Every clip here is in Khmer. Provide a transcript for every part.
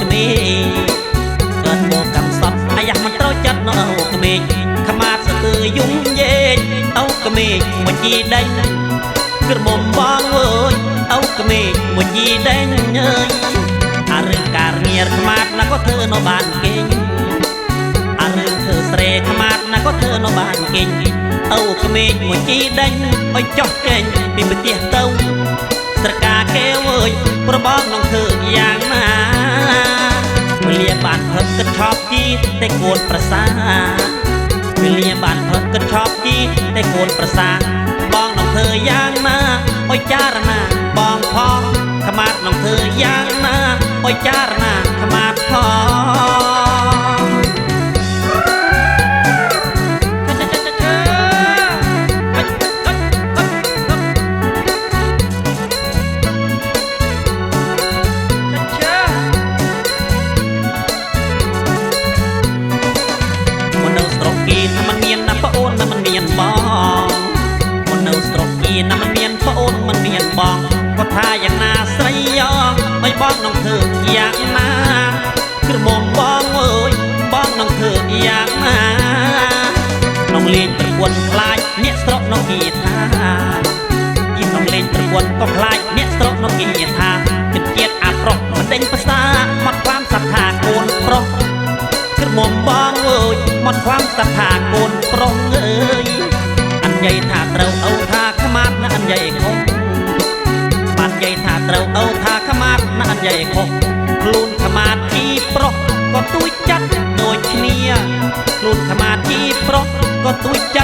ក្មេងកើតមកកំសត់អាយ៉ាមិនត្រូវចិត្តនៅអូក្មេងខ្មាតសទើយំយេកអូក្មេងមកជីដេញក្រមុំបងអើយអូក្មេងមកជីដេញអើយអារឿងការងារខ្មាតណាក៏ធ្វើនៅបានគេងអារឿងធ្វើស្រែខ្មាតណាក៏ធ្វើនៅបានគេងអូក្មេងមកជីដេញឲ្យចោះចេញពីប្រទេសទៅ ស្រកាគេអើយប្របងនឹងធ្វើយ៉ាងណាវេលាបានផឹកគិតឆប់ជីតែគួនប្រសាវេលាបានផឹកគិតឆប់ជីតែគួនប្រសាបងនឹងធ្វើយ៉ាងណាអុយចារណាបងផងខ្មាតនឹងធ្វើយ៉ាងណាអុយចារណាខ្មាតផង បងគាត់ថាយ៉ាងណាស្រីអងមិនបងនឹងធ្វើយ៉ាងណាក្រមុំបងអើយបងនឹងធ្វើយ៉ាងណាក្នុងលេងប្រពន្ធខ្លាចអ្នកស្រុកនោះគេថាយីក្នុងលេងប្រពន្ធក៏ខ្លាចអ្នកស្រុកនោះគេថាគិតជាតិអាប្រុសមិនដេញភាសាមកខ្លាំសត្វថាកូនប្រុសក្រមុំបងអើយមកខ្លាំសត្វថាកូនប្រុសអើយអញនិយាយថាត្រូវ មាត់ណាអញ្ញៃខុសខ្លួនខ្មាត់ជីប្រុសក៏ទួយចាត់ដូចគ្នាខ្លួនខ្មាត់ជីប្រុសក៏ទួយចាត់ដូ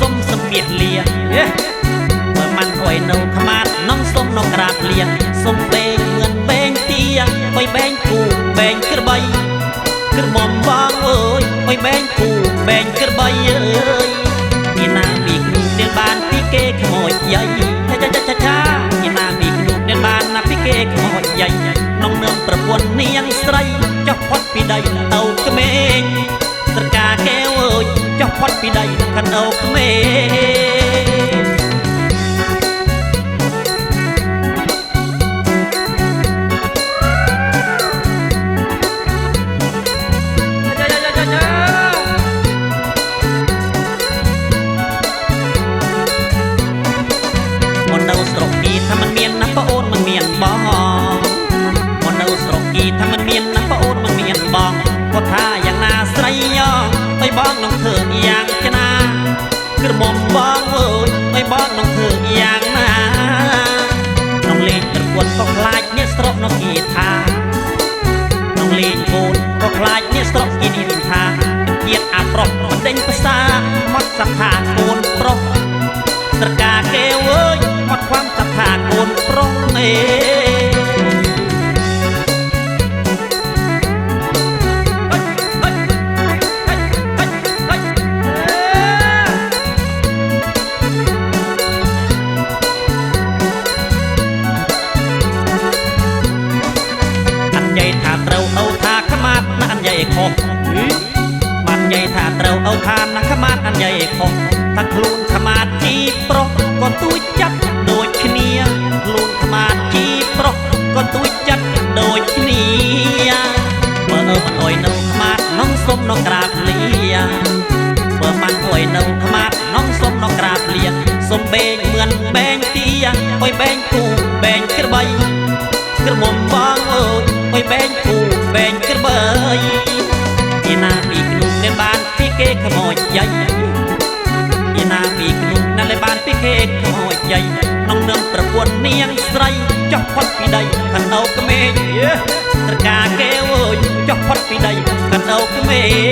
សុំសំពះលាបើមិនអុយនៅខ្មាតនងសុំនងក្រាបលាសុំបែងមឿនបែងទៀបីបែងគូបែងក្របីក្រមុំបងអើយបីបែងគូបែងក្របីអើយពីណាពីគ្រូទៀតបានពីគេខ្មោចយាយចាចាចាចាពីណាពីគ្រូទៀតបានណាពីគេខ្មោចយាយនងនំប្រពន្ធនាងស្រីចុះផុតពីដីទៅក្មេងស្រកាកែវអើយចុះ ផុតពីដីកណ្ដោក្មេងមុននៅស្រុកគីថាมันមានណាប្អូនมันមានបងមុននៅស្រុកគីថាมันមានណាប្អូនมันមានបងក៏ថាយ៉ាងណាស្រីយ៉ងអើយបងនឹងធ្វើ ើ ថាត្រូវអូថាខ្មាត់ណាអញ្ញៃខុសបាននិយាយថាត្រូវអូថាណាខ្មាត់អញ្ញៃខុសថាខ្លួនខ្មាត់ជីប្រុសក៏ទួយចាត់ដូចគ្នាខ្លួនខ្មាត់ជីប្រុសក៏ទួយចាត់ដូចគ្នាបើអើមិនអុយនៅខ្មាត់នងសុំនងក្រាបលាបើមិនអុយនៅខ្មាត់នងសុំនងក្រាបលាសុំបែងមឿនបែងទាអុយបែងគូបែងក្របីក្រមុំបង អុយបែងគូបែងក្របើយឯណាពីក្នុងនេះបានពីគេខមោចយាយឯណាពីក្នុងនោះបានពីគេខមោចយាយក្នុងនឹងប្រពន្ធនាងស្រីចុះផុតពីដីកណ្ដោក្មេងត្រកាគេអើយចុះផុតពីដីកណ្ដោក្មេង